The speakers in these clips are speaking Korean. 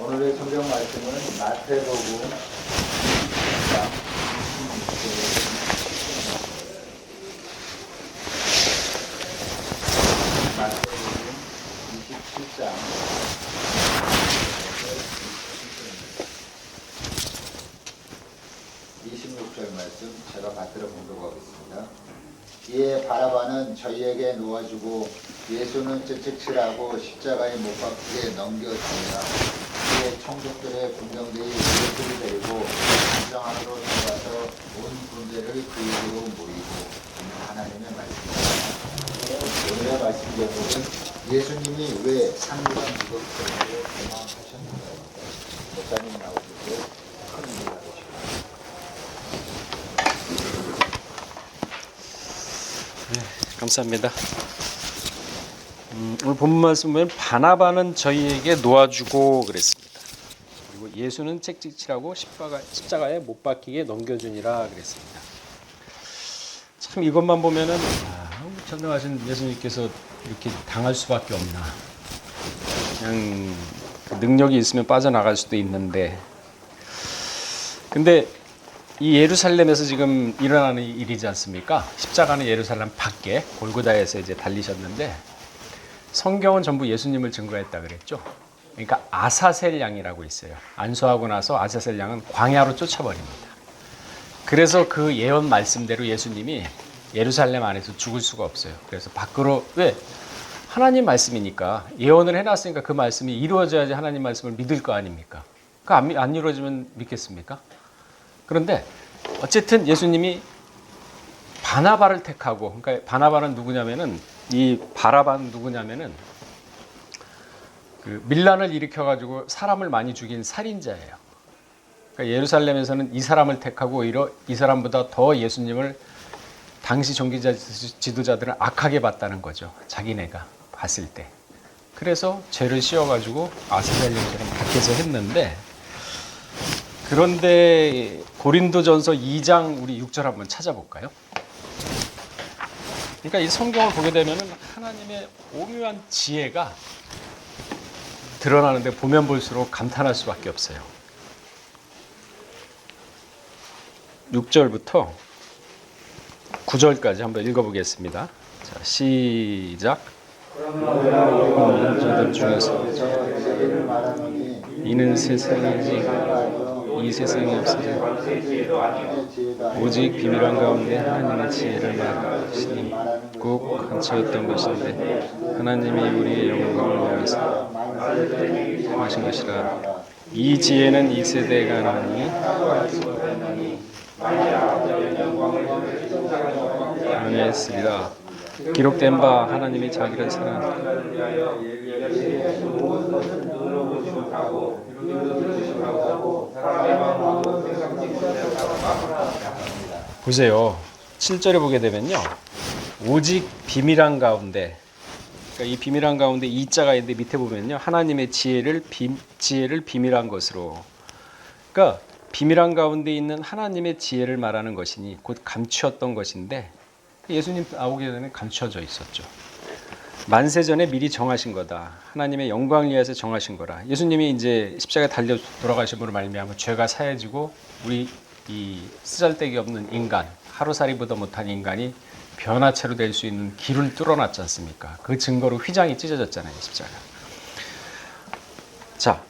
오늘의 성경 말씀은 마태복음 26장 26절 마태복음 27장 26절 말씀 제가 받들어 보도록 하겠습니다. 이에 바라바는 저희에게 놓아주고 예수는 ጭ찍질하고 십자가에 못 박히게 넘겨줍니다. 이에 총독들의 군병들이 예수를 데리고 단정 안으로 들어가서 온 군대를 그에게로 모이고 하나님의 말씀입니다. 오늘의 말씀 제목은 예수님이 왜 상류관 무겁게 도망하셨는가 목사님 나오실 때큰 의미가 되십니다. 감사합니다. 음, 오늘 본문 말씀 보면 바나바는 저희에게 놓아주고 그랬습니다. 예수는 십자가, 십자가에 못 박히게 넘겨주니라 그랬습니다. 참 이것만 보면은 아, 전능하신 예수님께서 이렇게 당할 수밖에 없나. 그냥 그 능력이 있으면 빠져나갈 수도 있는데 근데 이 예루살렘에서 지금 일어나는 일이지 않습니까? 십자가는 예루살렘 밖에 골고다에서 이제 달리셨는데 성경은 전부 예수님을 증거했다 그랬죠. 그러니까 아사셀 양이라고 있어요. 안수하고 나서 아사셀 양은 광야로 쫓아버립니다. 그래서 그 예언 말씀대로 예수님이 예루살렘 안에서 죽을 수가 없어요. 그래서 밖으로 왜 하나님 말씀이니까 예언을 해놨으니까 그 말씀이 이루어져야지 하나님 말씀을 믿을 거 아닙니까? 그 안, 안 이루어지면 믿겠습니까? 그런데 어쨌든 예수님이 바나바를 택하고 그러니까 바나바는 누구냐면은 이 바라바는 누구냐면은 그 밀란을 일으켜 가지고 사람을 많이 죽인 살인자예요. 그러니까 예루살렘에서는 이 사람을 택하고 오히려 이 사람보다 더 예수님을 당시 종기자 지도자들은 악하게 봤다는 거죠. 자기네가 봤을 때. 그래서 죄를 씌워 가지고 아스갈령처럼 밖에서 했는데 그런데 고린도전서 2장 우리 6절 한번 찾아볼까요? 그러니까 이 성경을 보게 되면은 하나님의 오묘한 지혜가 드러나는데 보면 볼수록 감탄할 수밖에 없어요. 6절부터 9절까지 한번 읽어보겠습니다. 자, 시작. 이는 세상이지 이 세상에 없어져 오직 비밀한 가운데 하나님의 지혜를 말하시니 꼭 감춰였던 것인데 하나님이 우리의 영광을 위해서 하신 것이라. 이 지혜는 이 세대가 나니 아니했으리라 기록된 바 하나님이 자기를 사랑 보세요. 7절에 보게 되면요. 오직 비밀한 가운데 그러니까 이 비밀한 가운데 이 자가 있는데 밑에 보면요. 하나님의 지혜를 비, 지혜를 비밀한 것으로 그러니까 비밀한 가운데 있는 하나님의 지혜를 말하는 것이니 곧 감추었던 것인데 예수님 나오기 전에 감추어져 있었죠. 만세 전에 미리 정하신 거다. 하나님의 영광을 위해서 정하신 거라. 예수님이 이제 십자가에 달려 돌아가심으로 말미암아 죄가 사해지고 우리 이 쓰잘데기 없는 인간, 하루살이보다 못한 인간이 변화체로 될 수 있는 길을 뚫어놨지 않습니까? 그 증거로 휘장이 찢어졌잖아요, 십자가. 자,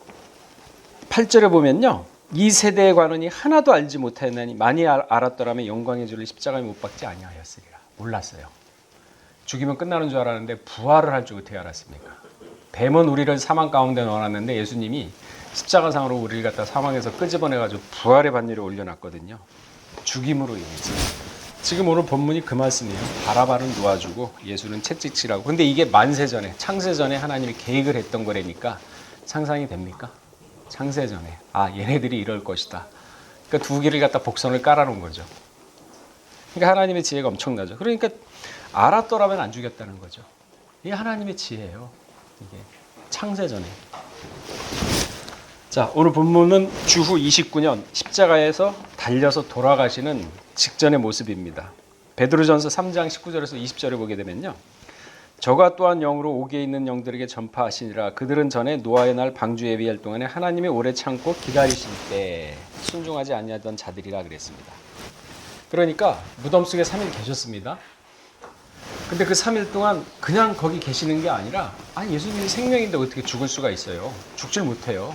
8절에 보면요. 이 세대의 관원이 하나도 알지 못하였나니 많이 알- 알았더라면 영광의 주를 십자가에 못 박지 아니하였으리라. 몰랐어요. 죽이면 끝나는 줄 알았는데 부활을 할 줄 어떻게 알았습니까? 뱀은 우리를 사망 가운데 넣어놨는데 예수님이 십자가상으로 우리를 갖다 사망에서 끄집어내가지고 부활의 반열에 올려놨거든요. 죽임으로 인해서. 지금 오늘 본문이 그 말씀이에요. 바라바는 놓아주고 예수는 채찍질하고. 근데 이게 만세 전에, 창세 전에 하나님이 계획을 했던 거라니까 상상이 됩니까? 창세 전에. 아, 얘네들이 이럴 것이다. 그러니까 두 개를 갖다 복선을 깔아놓은 거죠. 그러니까 하나님의 지혜가 엄청나죠. 그러니까 알았더라면 안 죽였다는 거죠. 이게 하나님의 지혜예요. 이게 창세전에. 자, 오늘 본문은 주후 29년 십자가에서 달려서 돌아가시는 직전의 모습입니다. 베드로전서 3장 19절에서 20절에 보게 되면요. 저가 또한 영으로 옥에 있는 영들에게 전파하시니라 그들은 전에 노아의 날 방주 예비할 동안에 하나님이 오래 참고 기다리실 때 순종하지 아니하던 자들이라 그랬습니다. 그러니까 무덤 속에 3일 계셨습니다. 근데 그 3일 동안 그냥 거기 계시는 게 아니라 아 예수님이 생명인데 어떻게 죽을 수가 있어요? 죽질 못해요.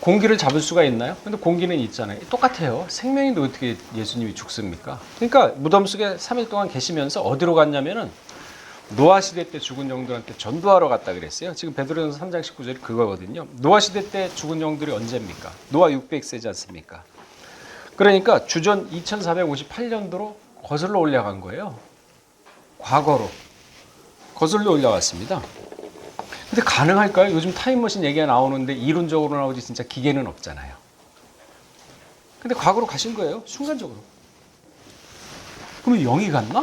공기를 잡을 수가 있나요? 근데 공기는 있잖아요. 똑같아요. 생명인데 어떻게 예수님이 죽습니까? 그러니까 무덤 속에 3일 동안 계시면서 어디로 갔냐면은 노아 시대 때 죽은 영들한테 전도하러 갔다 그랬어요. 지금 베드로전서 3장 19절이 그거거든요. 노아 시대 때 죽은 영들이 언제입니까? 노아 600세지 않습니까? 그러니까 주전 2458년도로 거슬러 올라간 거예요. 과거로 거슬러 올라왔습니다. 근데 가능할까요? 요즘 타임머신 얘기가 나오는데 이론적으로 나오지 진짜 기계는 없잖아요. 근데 과거로 가신 거예요. 순간적으로. 그러면 영이 갔나?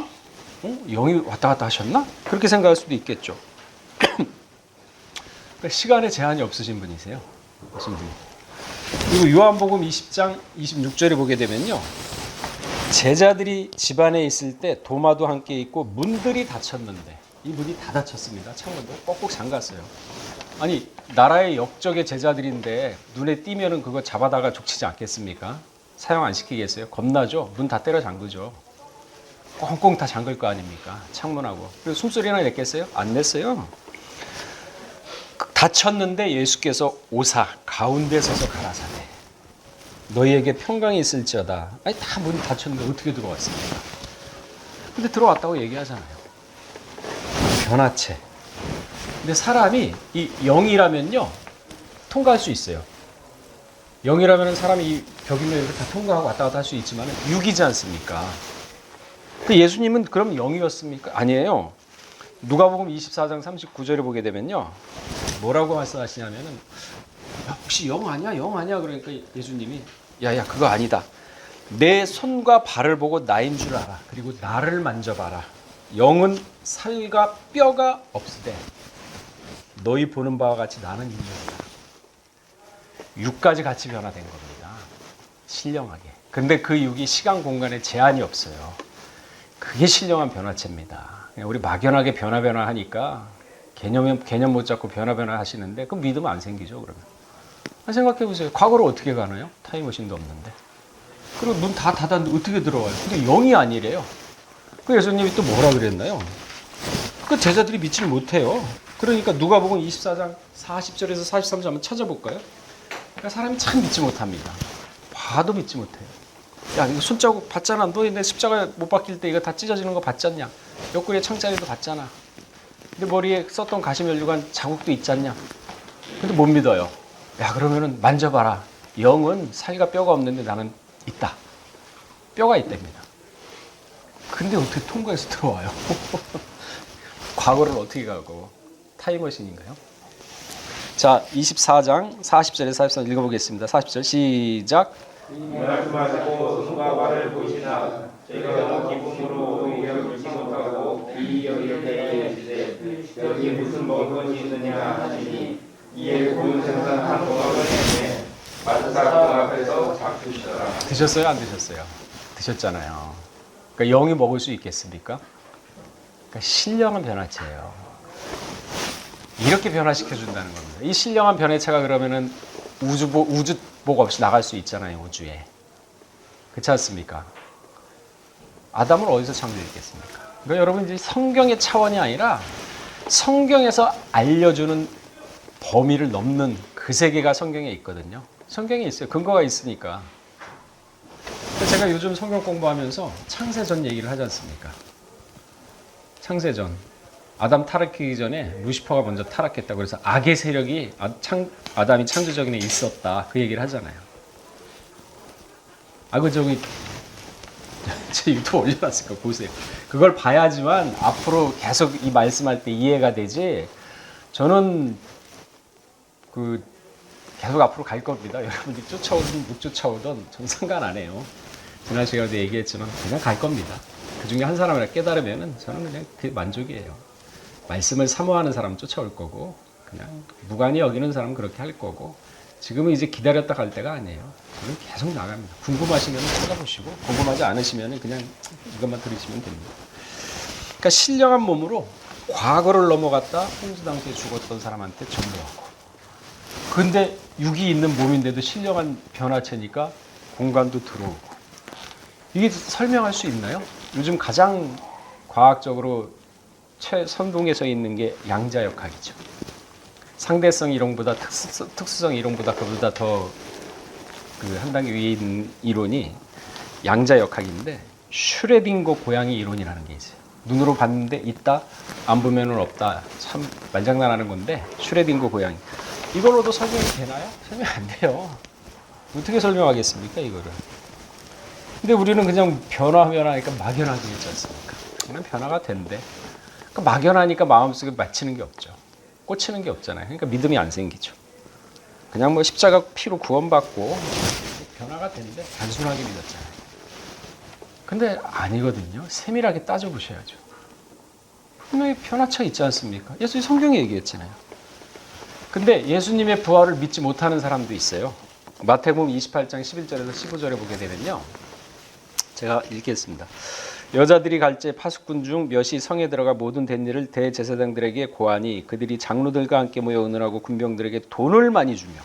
어? 영이 왔다 갔다 하셨나? 그렇게 생각할 수도 있겠죠. 그러니까 시간에 제한이 없으신 분이세요. 그리고 요한복음 20장 26절에 보게 되면요. 제자들이 집안에 있을 때 도마도 함께 있고 문들이 닫혔는데 이 문이 다 닫혔습니다. 창문도 꼭꼭 잠갔어요. 아니 나라의 역적의 제자들인데 눈에 띄면은 그거 잡아다가 족치지 않겠습니까? 사용 안 시키겠어요? 겁나죠? 문 다 때려 잠그죠. 꽁꽁 다 잠글 거 아닙니까? 창문하고. 그리고 숨소리나 냈겠어요? 안 냈어요. 닫혔는데 예수께서 오사 가운데 서서 가라사대 너희에게 평강이 있을지어다. 아니 다 문이 닫혔는데 어떻게 들어왔습니까? 근데 들어왔다고 얘기하잖아요. 변화체. 근데 사람이 이 영이라면요 통과할 수 있어요. 영이라면 사람이 이 벽이면 이렇게 다 통과하고 왔다 갔다 할 수 있지만 육이지 않습니까? 그 예수님은 그럼 영이었습니까? 아니에요. 누가복음 24장 39절에 보게 되면요. 뭐라고 말씀하시냐면은 야, 혹시 영 아니야? 영 아니야? 그러니까 예수님이 야야 그거 아니다. 내 손과 발을 보고 나인 줄 알아. 그리고 나를 만져봐라. 영은 살과 뼈가 없으되 너희 보는 바와 같이 나는 인정이다. 육까지 같이 변화된 겁니다. 신령하게. 근데 그 육이 시간 공간에 제한이 없어요. 그게 신령한 변화체입니다. 우리 막연하게 변화 변화 하니까 개념 개념 못 잡고 변화 변화 하시는데 그 믿음 안 생기죠 그러면. 아, 생각해 보세요. 과거로 어떻게 가나요? 타임머신도 없는데. 그리고 문 다 닫았는데 어떻게 들어와요? 근데 영이 아니래요. 그 예수님이 또 뭐라 그랬나요? 그 제자들이 믿지를 못해요. 그러니까 누가복음 24장 40절에서 43절 한번 찾아볼까요? 그러니까 사람이 참 믿지 못합니다. 봐도 믿지 못해요. 야 이거 손자국 봤잖아. 너 내 십자가 못 박힐 때 이거 다 찢어지는 거 봤잖냐? 옆구리에 창자리도 봤잖아. 근데 머리에 썼던 가시면류관 자국도 있잖냐? 근데 못 믿어요. 야 그러면은 만져봐라. 영은 살과 뼈가 없는데 나는 있다. 뼈가 있답니다. 근데 어떻게 통과해서 들어와요? 과거를 어떻게 가고 타임머신인가요? 자, 24장 40절에서 43절 읽어보겠습니다. 40절 시작. 이에 구운 생선 한 조각을 내매 마트사람 앞에서 잡수시더라 드셨어요? 안 드셨어요? 드셨잖아요. 그러니까 영이 먹을 수 있겠습니까? 그러니까 신령한 변화체예요. 이렇게 변화시켜 준다는 겁니다. 이 신령한 변화체가 그러면은 우주복 우주복 없이 나갈 수 있잖아요, 우주에. 그렇지 않습니까? 아담을 어디서 창조했겠습니까? 그러니까 여러분 이제 성경의 차원이 아니라 성경에서 알려주는 범위를 넘는 그 세계가 성경에 있거든요. 성경에 있어요. 근거가 있으니까. 제가 요즘 성경 공부하면서 창세전 얘기를 하지 않습니까? 창세전. 아담 타락하기 전에 루시퍼가 먼저 타락했다고 그래서 악의 세력이 아, 창, 아담이 창조적인 에 있었다. 그 얘기를 하잖아요. 아, 그 저기 제 유튜브 올려놨으니까 보세요. 그걸 봐야지만 앞으로 계속 이 말씀할 때 이해가 되지. 저는 그 계속 앞으로 갈 겁니다. 여러분들이 쫓아오든 못 쫓아오든 전 상관 안 해요. 지난 시간에도 얘기했지만 그냥 갈 겁니다. 그 중에 한 사람이라 깨달으면은 저는 그냥 그 만족이에요. 말씀을 사모하는 사람 쫓아올 거고 그냥 무관히 여기는 사람은 그렇게 할 거고 지금은 이제 기다렸다 갈 때가 아니에요. 저는 계속 나갑니다. 궁금하시면 찾아보시고 궁금하지 않으시면 그냥 이것만 들으시면 됩니다. 그러니까 신령한 몸으로 과거를 넘어갔다 홍수 당시에 죽었던 사람한테 전도하고 근데 육이 있는 몸인데도 신령한 변화체니까 공간도 들어오고 이게 설명할 수 있나요? 요즘 가장 과학적으로 최선동에 서 있는 게 양자역학이죠. 상대성 이론보다 특수, 특수성 이론보다 그보다 더 그 한 단계 위에 있는 이론이 양자역학인데 슈레딩거 고양이 이론이라는 게 있어요. 눈으로 봤는데 있다, 안 보면은 없다. 참 말장난하는 건데 슈레딩거 고양이. 이걸로도 설명이 되나요? 설명 안 돼요. 어떻게 설명하겠습니까 이거를? 근데 우리는 그냥 변화 변화니까 막연하게 있지 않습니까? 그냥 변화가 된대. 그러니까 막연하니까 마음속에 맞히는 게 없죠. 꽂히는 게 없잖아요. 그러니까 믿음이 안 생기죠. 그냥 뭐 십자가 피로 구원받고 변화가 된대. 단순하게 믿었잖아요. 근데 아니거든요. 세밀하게 따져보셔야죠. 분명히 변화차 있지 않습니까? 예수님 성경에 얘기했잖아요. 근데 예수님의 부활을 믿지 못하는 사람도 있어요. 마태복음 28장 11절에서 15절에 보게 되면요. 제가 읽겠습니다. 여자들이 갈제 파수꾼 중 몇이 성에 들어가 모든 된 일을 대제사장들에게 고하니 그들이 장로들과 함께 모여 의논하고 군병들에게 돈을 많이 주며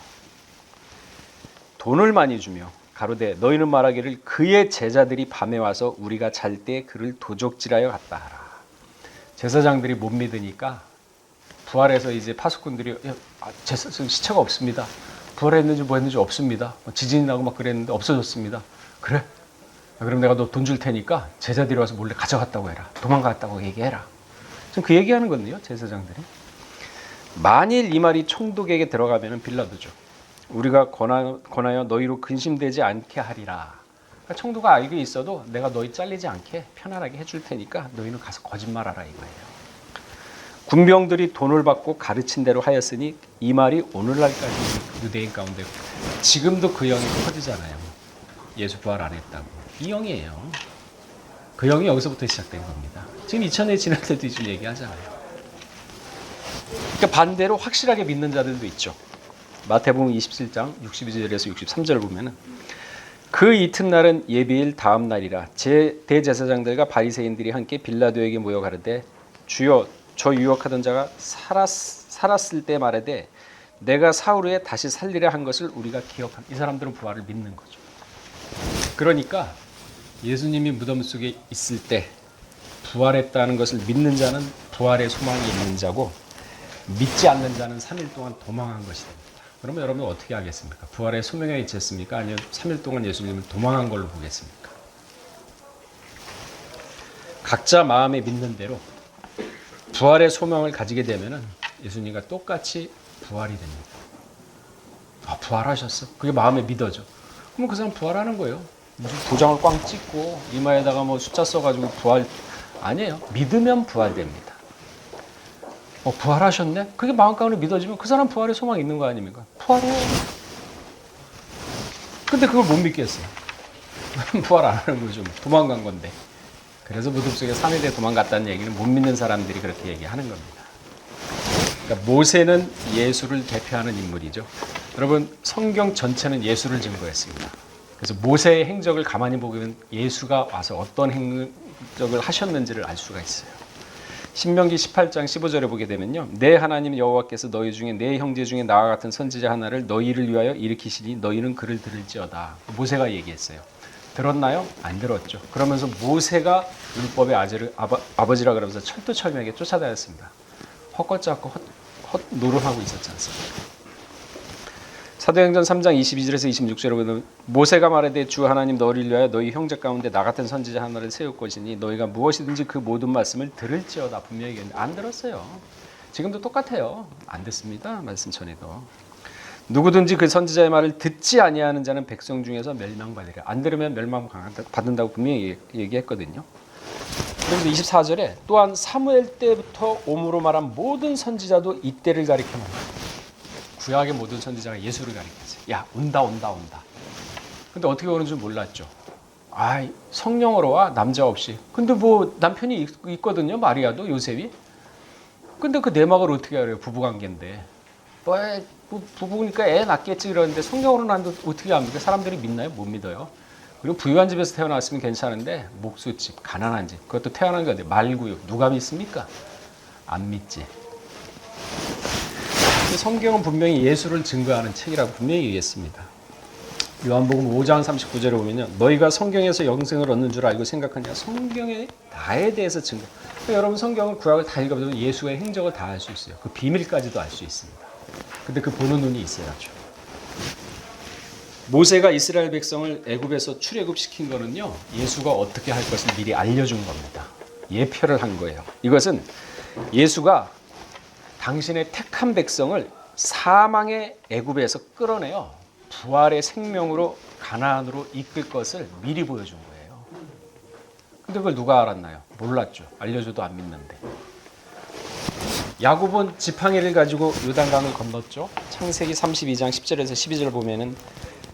돈을 많이 주며 가로되 너희는 말하기를 그의 제자들이 밤에 와서 우리가 잘 때 그를 도적질하여 갔다 하라. 제사장들이 못 믿으니까 부활해서 이제 파수꾼들이 제사 시체가 없습니다. 부활했는지 뭐 했는지 없습니다. 뭐 지진이 나고 막 그랬는데 없어졌습니다. 그래? 아, 그럼 내가 너 돈 줄 테니까 제자들이 와서 몰래 가져갔다고 해라. 도망갔다고 얘기해라. 지금 그 얘기하는 건데요, 제사장들이. 만일 이 말이 총독에게 들어가면 빌라도죠. 우리가 권하, 권하여 너희로 근심되지 않게 하리라. 그러니까 총독가 알고 있어도 내가 너희 잘리지 않게 편안하게 해줄 테니까 너희는 가서 거짓말하라 이거예요. 군병들이 돈을 받고 가르친 대로 하였으니 이 말이 오늘날까지 유대인 가운데 지금도 그 영이 퍼지잖아요. 예수 부활 안 했다고. 이 영이에요. 그 영이 여기서부터 시작된 겁니다. 지금 2000년 지날 때도 이 얘기하잖아요. 그러니까 반대로 확실하게 믿는 자들도 있죠. 마태복음 27장 62절에서 63절을 보면은 그 이튿날은 예비일 다음 날이라 제 대제사장들과 바리새인들이 함께 빌라도에게 모여 가르되 주여 저 유혹하던 자가 살았, 살았을 때 말하되 내가 사흘 후에 다시 살리려 한 것을 우리가 기억한 이 사람들은 부활을 믿는 거죠. 그러니까 예수님이 무덤 속에 있을 때 부활했다는 것을 믿는 자는 부활의 소망이 있는 자고 믿지 않는 자는 3일 동안 도망한 것이 됩니다. 그러면 여러분 어떻게 하겠습니까? 부활의 소명에 있었습니까? 아니면 3일 동안 예수님을 도망한 걸로 보겠습니까? 각자 마음에 믿는 대로 부활의 소망을 가지게 되면은 예수님과 똑같이 부활이 됩니다. 아, 부활하셨어? 그게 마음에 믿어져. 그러면 그 사람 부활하는 거예요. 도장을 꽝 찍고 이마에다가 뭐 숫자 써가지고 부활 아니에요. 믿으면 부활됩니다. 어, 부활하셨네? 그게 마음 가운데 믿어지면 그 사람 부활의 소망이 있는 거 아닙니까? 부활해요. 근데 그걸 못 믿겠어요. 부활 안 하는 거죠. 도망간 건데. 그래서 무덤 속에 3일에 도망갔다는 얘기는 못 믿는 사람들이 그렇게 얘기하는 겁니다. 그러니까 모세는 예수를 대표하는 인물이죠. 여러분 성경 전체는 예수를 증거했습니다. 그래서 모세의 행적을 가만히 보면 예수가 와서 어떤 행적을 하셨는지를 알 수가 있어요. 신명기 18장 15절에 보게 되면요. 내 하나님 여호와께서 너희 중에 내 형제 중에 나와 같은 선지자 하나를 너희를 위하여 일으키시니 너희는 그를 들을지어다. 모세가 얘기했어요. 들었나요? 안 들었죠. 그러면서 모세가 율법의 아재를 아버, 아버지라 그러면서 철두철미하게 쫓아다녔습니다. 헛것잡고 헛, 헛 노름하고 있었지 않습니까? 사도행전 3장 22절에서 26절에 보면 모세가 말하되 주 하나님 너희를 위하여 너희 형제 가운데 나 같은 선지자 하나를 세울 것이니 너희가 무엇이든지 그 모든 말씀을 들을지어다 분명히 안 들었어요. 지금도 똑같아요. 안 듣습니다. 말씀 전에도. 누구든지 그 선지자의 말을 듣지 아니하는 자는 백성 중에서 멸망받으리라. 안 들으면 멸망받는다고 분명히 얘기했거든요. 그런데 24절에 또한 사무엘 때부터 옴으로 말한 모든 선지자도 이때를 말합니다. 구약의 모든 선지자가 예수를 가리켰어요. 야 온다 온다 온다. 근데 어떻게 오는 줄 몰랐죠. 아 성령으로 와 남자 없이. 근데 뭐 남편이 있, 있거든요 마리아도 요셉이. 근데 그 내막을 어떻게 알아요? 부부관계인데. 뭐, 뭐 부부니까 애 낳겠지 그러는데 성령으로 난도 어떻게 합니까? 사람들이 믿나요? 못 믿어요. 그리고 부유한 집에서 태어났으면 괜찮은데 목수집, 가난한 집, 그것도 태어난 건데 말구육 누가 믿습니까? 안 믿지. 성경은 분명히 예수를 증거하는 책이라고 분명히 얘기했습니다. 요한복음 5장 39절에 보면요. 너희가 성경에서 영생을 얻는 줄 알고 생각하냐? 성경에 나에 대해서 증거. 그러니까 여러분 성경을 구약을 다 읽어보면 예수의 행적을 다 알 수 있어요. 그 비밀까지도 알 수 있습니다. 근데 그 보는 눈이 있어야죠. 모세가 이스라엘 백성을 애굽에서 출애굽시킨 거는요. 예수가 어떻게 할 것을 미리 알려준 겁니다. 예표를 한 거예요. 이것은 예수가 당신의 택한 백성을 사망의 애굽에서 끌어내어 부활의 생명으로 가나안으로 이끌 것을 미리 보여준 거예요. 근데 그걸 누가 알았나요? 몰랐죠. 알려줘도 안 믿는데. 야곱은 지팡이를 가지고 요단강을 건넜죠. 창세기 32장 10절에서 12절 보면은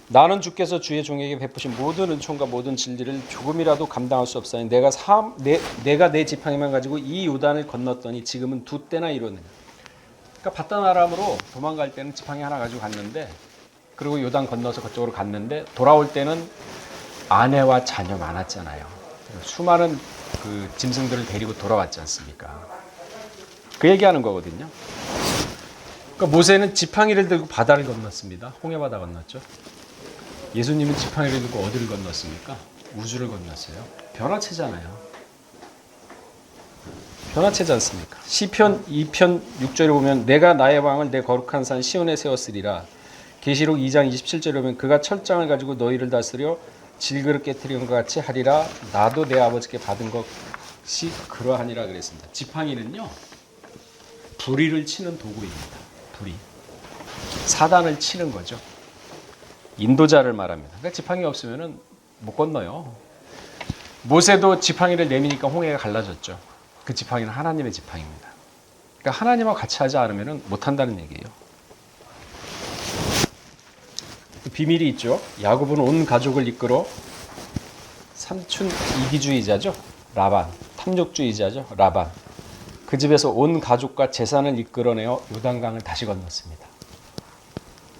나는 주께서 주의 종에게 베푸신 모든 은총과 모든 진리를 조금이라도 감당할 수 없사니 내가 삼, 내, 내가 내 지팡이만 가지고 이 요단을 건넜더니 지금은 두 때나 이루는 그러니까 바단 아람으로 도망갈 때는 지팡이 하나 가지고 갔는데 그리고 요단 건너서 그쪽으로 갔는데 돌아올 때는 아내와 자녀 많았잖아요. 수많은 그 짐승들을 데리고 돌아왔지 않습니까? 그 얘기하는 거거든요. 그러니까 모세는 지팡이를 들고 바다를 건넜습니다. 홍해 바다 건넜죠. 예수님은 지팡이를 들고 어디를 건넜습니까? 우주를 건넜어요. 변화체잖아요. 변화체지 않습니까? 시편 2편 6절에 보면 내가 나의 왕을 내 거룩한 산 시온에 세웠으리라. 계시록 2장 27절에 보면 그가 철장을 가지고 너희를 다스려 질그릇 깨뜨리는 것 같이 하리라. 나도 내 아버지께 받은 것이 그러하니라 그랬습니다. 지팡이는요. 불의를 치는 도구입니다. 불의. 사단을 치는 거죠. 인도자를 말합니다. 그러니까 지팡이 없으면은 못 건너요. 모세도 지팡이를 내미니까 홍해가 갈라졌죠. 그 지팡이는 하나님의 지팡이입니다. 그러니까 하나님하고 같이 하지 않으면 못한다는 얘기예요. 비밀이 있죠. 야곱은 온 가족을 이끌어 삼촌 이기주의자죠. 라반. 탐욕주의자죠. 라반. 그 집에서 온 가족과 재산을 이끌어내어 요단강을 다시 건넜습니다.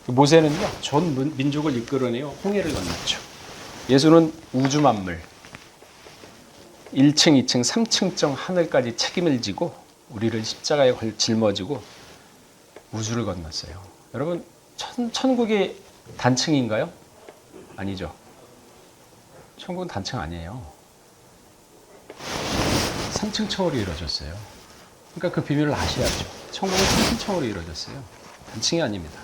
모세는요, 전 민- 민족을 이끌어내어 홍해를 건넜죠. 예수는 우주 만물, 1층, 2층, 3층정 하늘까지 책임을 지고 우리를 십자가에 걸- 짊어지고 우주를 건넜어요. 여러분, 천, 천국이 단층인가요? 아니죠. 천국은 단층 아니에요. 3층청으로 이루어졌어요. 그러니까 그 비밀을 아셔야죠. 천국은 3층청으로 이루어졌어요. 단층이 아닙니다.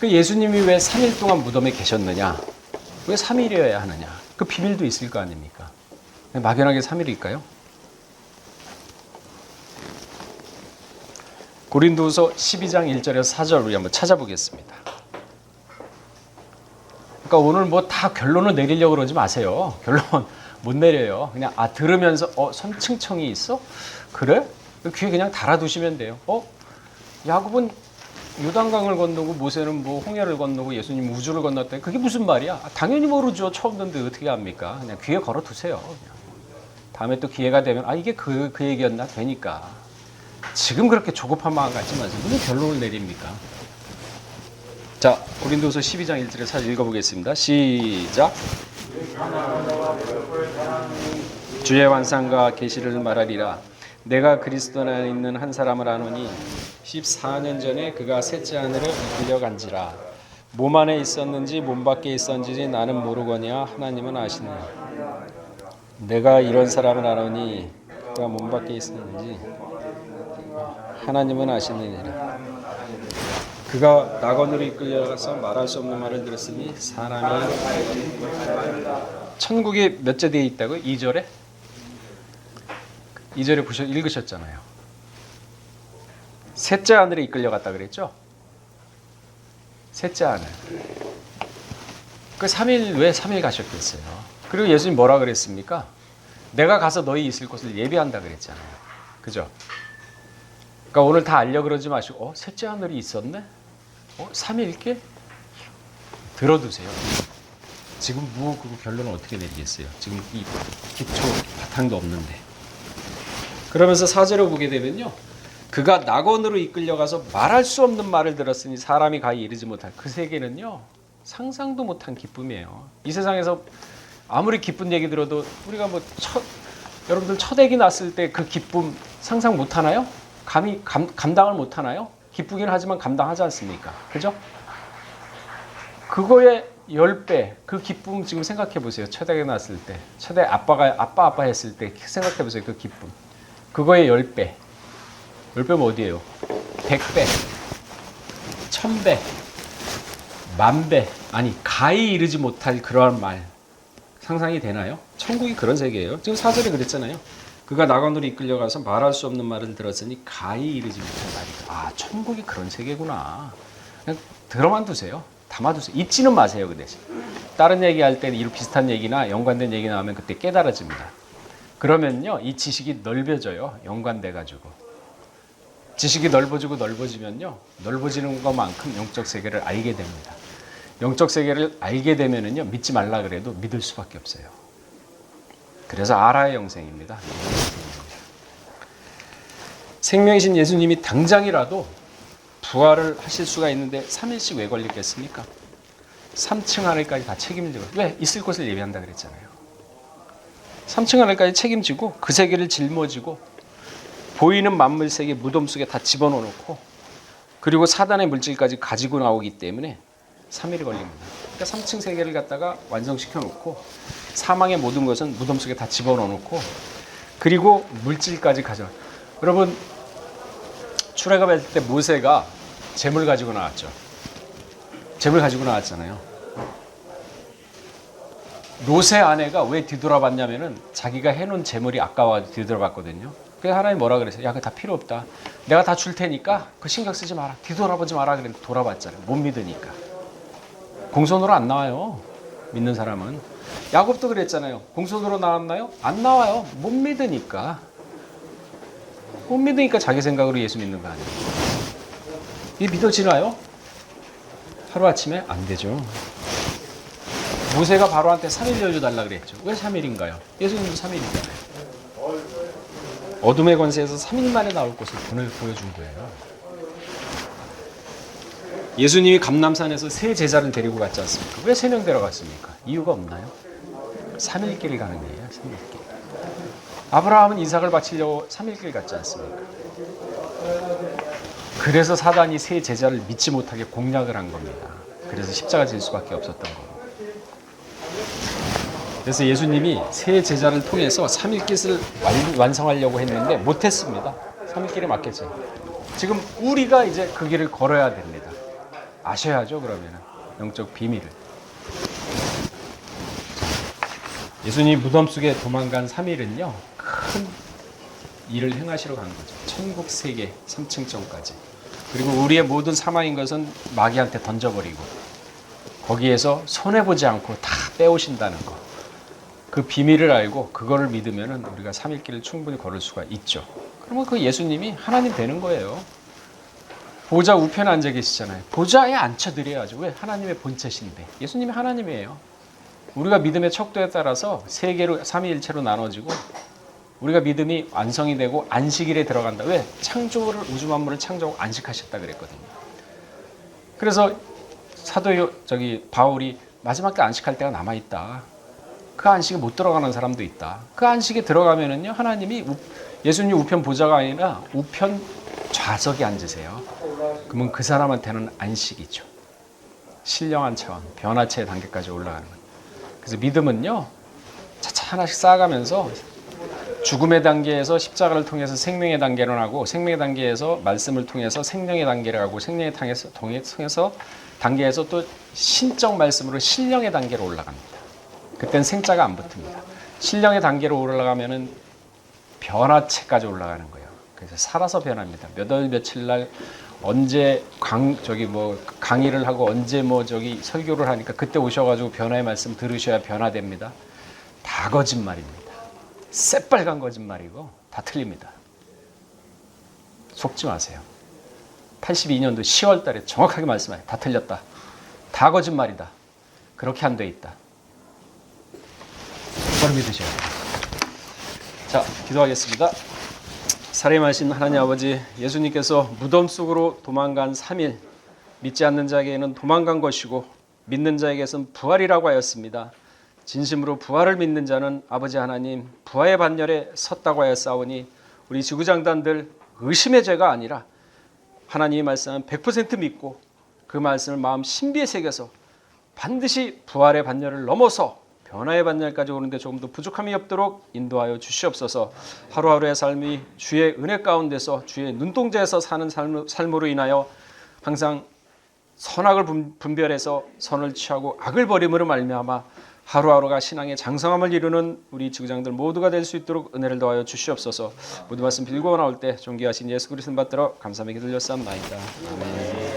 그 예수님이 왜 3일 동안 무덤에 계셨느냐? 왜 3일이어야 하느냐? 그 비밀도 있을 거 아닙니까? 막연하게 3일일까요? 고린도후서 12장 1절에서 4절 우리 한번 찾아보겠습니다. 그러니까 오늘 뭐 다 결론을 내리려고 그러지 마세요. 결론 못 내려요. 그냥 아 들으면서 어 선층청이 있어? 그래? 귀에 그냥 달아두시면 돼요. 어? 야곱은 요단강을 건너고 모세는 뭐 홍해를 건너고 예수님 우주를 건넜다. 그게 무슨 말이야? 아, 당연히 모르죠. 처음 듣는데 어떻게 합니까? 그냥 귀에 걸어 두세요. 그냥. 다음에 또 기회가 되면 아 이게 그, 그 얘기였나 되니까 지금 그렇게 조급한 마음 갖지 마세요. 무슨 결론을 내립니까? 자 고린도서 12장 1절에 사실 읽어보겠습니다. 시작. 주의 완상과 계시를 말하리라. 내가 그리스도 안에 있는 한 사람을 아노니 14년 전에 그가 셋째 하늘을 이끌려간지라 몸 안에 있었는지 몸 밖에 있었는지 나는 모르거니와 하나님은 아시느니라 내가 이런 사람을 아노니 그가 몸 밖에 있었는지 하나님은 아시느니라 그가 낙원으로 이끌려가서 말할 수 없는 말을 들었으니 사람이 천국이 몇째 되어 있다고요? 2절에? 2절에 보셔 읽으셨잖아요. 셋째 하늘에 이끌려갔다 그랬죠? 셋째 하늘. 그 3일 왜 3일 가셨겠어요? 그리고 예수님 뭐라 그랬습니까? 내가 가서 너희 있을 곳을 예비한다 그랬잖아요. 그죠? 그러니까 오늘 다 알려 그러지 마시고 어, 셋째 하늘이 있었네? 어, 3일께? 들어두세요. 지금 뭐그 결론을 어떻게 내리겠어요? 지금 이 기초 바탕도 없는데. 그러면서 사제로 보게 되면요. 그가 낙원으로 이끌려가서 말할 수 없는 말을 들었으니 사람이 가히 이르지 못할 그 세계는요. 상상도 못한 기쁨이에요. 이 세상에서 아무리 기쁜 얘기 들어도 우리가 뭐 첫, 여러분들 첫 애기 낳았을 때 그 기쁨 상상 못 하나요? 감히 감, 감당을 못 하나요? 기쁘긴 하지만 감당하지 않습니까? 그죠? 그거의 10배 그 기쁨 지금 생각해 보세요. 첫 애기 낳았을 때. 첫 애 아빠가 아빠 아빠 했을 때 생각해 보세요. 그 기쁨. 그거의 10배. 10배면 어디예요? 100배. 1000배. 만배. 아니, 가히 이르지 못할 그러한 말. 상상이 되나요? 천국이 그런 세계예요. 지금 사절에 그랬잖아요. 그가 나관으로 이끌려가서 말할 수 없는 말을 들었으니 가히 이르지 못할 말이다. 아, 천국이 그런 세계구나. 그냥 들어만 두세요. 담아두세요. 잊지는 마세요, 그 대신. 다른 얘기할 때 이런 비슷한 얘기나 연관된 얘기 나오면 그때 깨달아집니다. 그러면요, 이 지식이 넓어져요. 연관돼 가지고. 지식이 넓어지고 넓어지면요, 넓어지는 것만큼 영적 세계를 알게 됩니다. 영적 세계를 알게 되면은요, 믿지 말라 그래도 믿을 수밖에 없어요. 그래서 알아야 영생입니다. 생명이신 예수님이 당장이라도 부활을 하실 수가 있는데 3일씩 왜 걸리겠습니까? 3층 하늘까지 다 책임지고 왜 있을 곳을 예비한다 그랬잖아요. 3층 하늘까지 책임지고 그 세계를 짊어지고 보이는 만물 세계 무덤 속에 다 집어넣고 그리고 사단의 물질까지 가지고 나오기 때문에 3일이 걸립니다. 그러니까 3층 세계를 갖다가 완성시켜 놓고 사망의 모든 것은 무덤 속에 다 집어넣어 놓고 그리고 물질까지 가져. 여러분 출애굽할 때 모세가 재물 가지고 나왔죠. 재물 가지고 나왔잖아요. 롯의 아내가 왜 뒤돌아봤냐면은 자기가 해놓은 재물이 아까워 뒤돌아봤거든요. 그래서 하나님 뭐라 그랬어요? 야, 그거 다 필요 없다. 내가 다 줄 테니까 그 신경 쓰지 마라. 뒤돌아보지 마라. 그랬는데 돌아봤잖아요. 못 믿으니까. 공손으로 안 나와요. 믿는 사람은. 야곱도 그랬잖아요. 공손으로 나왔나요? 안 나와요. 못 믿으니까. 못 믿으니까 자기 생각으로 예수 믿는 거 아니에요. 이게 믿어지나요? 하루아침에 안 되죠. 모세가 바로한테 3일 여주 달라 그랬죠. 왜 3일인가요? 예수님도 3일이잖아요. 어둠의 권세에서 3일 만에 나올 것을 보내, 보여준 거예요. 예수님이 감남산에서 세 제자를 데리고 갔지 않습니까? 왜 세 명 데려갔습니까? 이유가 없나요? 3일 길 가는 거예요. 3일 길. 아브라함은 이삭을 바치려고 3일 길 갔지 않습니까? 그래서 사단이 세 제자를 믿지 못하게 공략을 한 겁니다. 그래서 십자가 질 수밖에 없었던 거고. 그래서 예수님이 세 제자를 통해서 3일깃을 완성하려고 했는데 못했습니다. 3일길에 맞겠죠. 지금 우리가 이제 그 길을 걸어야 됩니다. 아셔야죠, 그러면 영적 비밀을. 예수님이 무덤 속에 도망간 3일은요, 큰 일을 행하시러 간 거죠. 천국 세계 3층점까지. 그리고 우리의 모든 사망인 것은 마귀한테 던져버리고, 거기에서 손해보지 않고 다 빼오신다는 거. 그 비밀을 알고 그거를 믿으면 우리가 3일 길을 충분히 걸을 수가 있죠. 그러면 그 예수님이 하나님 되는 거예요. 보좌 우편에 앉아 계시잖아요. 보좌에 앉혀드려야죠. 왜? 하나님의 본체신데. 예수님이 하나님이에요. 우리가 믿음의 척도에 따라서 세 개로 삼위일체로 나눠지고 우리가 믿음이 완성이 되고 안식일에 들어간다. 왜? 창조를 우주 만물을 창조하고 안식하셨다 그랬거든요. 그래서 사도 요- 저기 바울이 마지막 때 안식할 때가 남아 있다. 그 안식에 못 들어가는 사람도 있다. 그 안식에 들어가면은요 하나님이 우- 예수님 우편 보좌가 아니라 우편 좌석에 앉으세요. 그러면 그 사람한테는 안식이죠. 신령한 차원, 변화체의 단계까지 올라가는 거예요. 그래서 믿음은요 차차 하나씩 쌓아가면서 죽음의 단계에서 십자가를 통해서 생명의 단계로 나고 생명의 단계에서 말씀을 통해서 생명의 단계로 가고 생명의 단계에서 통해서 단계에서 또 신적 말씀으로 신령의 단계로 올라갑니다. 그땐 생자가 안 붙습니다. 신령의 단계로 올라가면은 변화체까지 올라가는 거예요. 그래서 살아서 변합니다. 몇 월 며칠 날 언제 강 저기 뭐 강의를 하고 언제 뭐 저기 설교를 하니까 그때 오셔가지고 변화의 말씀 들으셔야 변화됩니다. 다 거짓말입니다. 새빨간 거짓말이고 다 틀립니다. 속지 마세요. 82년도 10월 달에 정확하게 말씀해요. 다 틀렸다. 다 거짓말이다. 그렇게 안 돼 있다. 바로 믿으셔야 돼요. 자, 기도하겠습니다. 살인하신 하나님 아버지, 예수님께서 무덤 속으로 도망간 3일, 믿지 않는 자에게는 도망간 것이고, 믿는 자에게는 부활이라고 하였습니다. 진심으로 부활을 믿는 자는 아버지 하나님 부활의 반열에 섰다고 하였사오니 우리 지구장단들 의심의 죄가 아니라 하나님의 말씀은 100% 믿고 그 말씀을 마음 신비에 새겨서 반드시 부활의 반열을 넘어서 변화의 반열까지 오는데 조금 더 부족함이 없도록 인도하여 주시옵소서. 하루하루의 삶이 주의 은혜 가운데서 주의 눈동자에서 사는 삶, 삶으로 인하여 항상 선악을 분- 분별해서 선을 취하고 악을 버림으로 말미암아 하루하루가 신앙의 장성함을 이루는 우리 지구장들 모두가 될 수 있도록 은혜를 더하여 주시옵소서. 모든 말씀 빌고 나올 때 존귀하신 예수 그리스도 받들어 감사하게 들렸사옵나이다. 아멘.